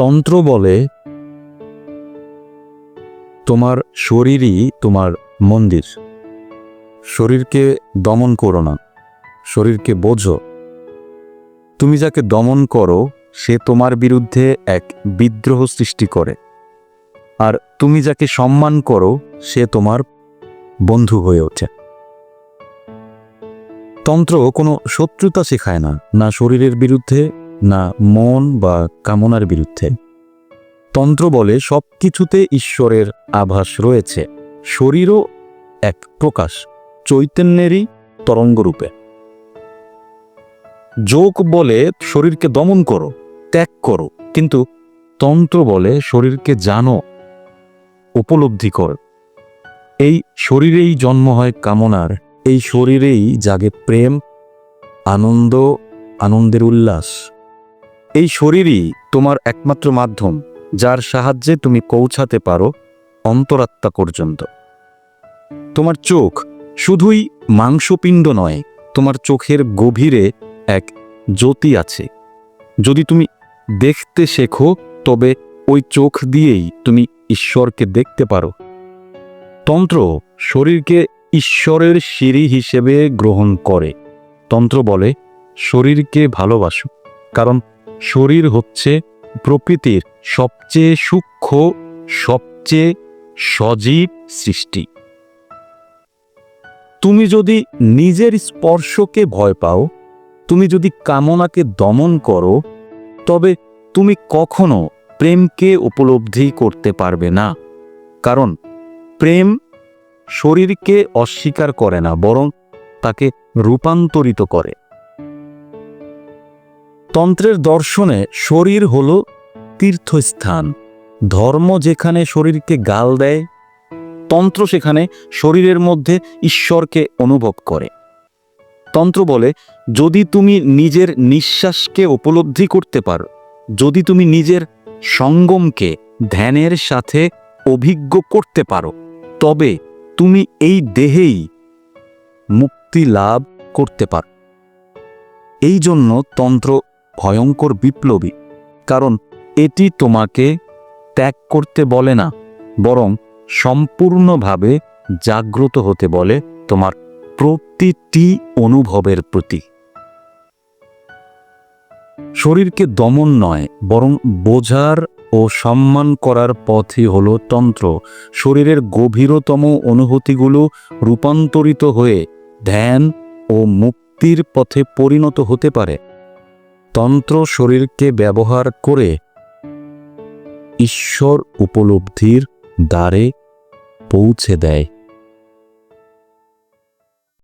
তন্ত্র বলে, তোমার শরীরই তোমার মন্দির। শরীরকে দমন করো না, শরীরকে বোঝো। তুমি যাকে দমন করো, সে তোমার বিরুদ্ধে এক বিদ্রোহ সৃষ্টি করে। আর তুমি যাকে সম্মান করো, সে তোমার বন্ধু হয়ে ওঠে। তন্ত্র কোনো শত্রুতা শেখায় না না শরীরের বিরুদ্ধে না মন বা কামনার বিরুদ্ধে। তন্ত্র বলে সব কিছুতে ঈশ্বরের আভাস রয়েছে। শরীরও এক প্রকাশ, চৈতন্যেরই তরঙ্গরূপে। যোগ বলে শরীরকে দমন করো, ত্যাগ করো, কিন্তু তন্ত্র বলে শরীরকে জানো, উপলব্ধি কর। এই শরীরেই জন্ম হয় কামনার, এই শরীরেই জাগে প্রেম, আনন্দ, আনন্দের উল্লাস। এই শরীরই তোমার একমাত্র মাধ্যম, যার সাহায্যে তুমি পৌঁছাতে পারো অন্তরাত্মা পর্যন্ত। তোমার চোখ শুধুই মাংসপিণ্ড নয়, তোমার চোখের গভীরে এক জ্যোতি আছে। যদি তুমি দেখতে শেখো, তবে ওই চোখ দিয়েই তুমি ঈশ্বরকে দেখতে পারো। তন্ত্র শরীরকে ঈশ্বরের সিঁড়ি হিসেবে গ্রহণ করে। তন্ত্র বলে, শরীরকে ভালোবাসো। কারণ শরীর হচ্ছে প্রকৃতির সবচেয়ে সূক্ষ্ম, সবচেয়ে সজীব সৃষ্টি। তুমি যদি নিজের স্পর্শকে ভয় পাও, তুমি যদি কামনাকে দমন করো, তবে তুমি কখনো প্রেমকে উপলব্ধি করতে পারবে না। কারণ প্রেম শরীরকে অস্বীকার করে না, বরং তাকে রূপান্তরিত করে। তন্ত্রের দর্শনে শরীর হল তীর্থস্থান। ধর্ম যেখানে শরীরকে গাল দেয়, তন্ত্র সেখানে শরীরের মধ্যে ঈশ্বরকে অনুভব করে। তন্ত্র বলে, যদি তুমি নিজের নিঃশ্বাসকে উপলব্ধি করতে পারো, যদি তুমি নিজের সঙ্গমকে ধ্যানের সাথে অভিজ্ঞ করতে পারো, তবে তুমি এই দেহেই মুক্তি লাভ করতে পারো। এই জন্য তন্ত্র ভয়ঙ্কর বিপ্লবী। কারণ এটি তোমাকে ত্যাগ করতে বলে না, বরং সম্পূর্ণভাবে জাগ্রত হতে বলে তোমার প্রতিটি অনুভবের প্রতি শরীরকে দমন নয়, বরং বোঝার ও সম্মান করার পথই হল তন্ত্র। শরীরের গভীরতম অনুভূতিগুলো রূপান্তরিত হয়ে ধ্যান ও মুক্তির পথে পরিণত হতে পারে। তন্ত্র শরীরকে ব্যবহার করে ঈশ্বর উপলব্ধির দ্বারে পৌঁছে দেয়।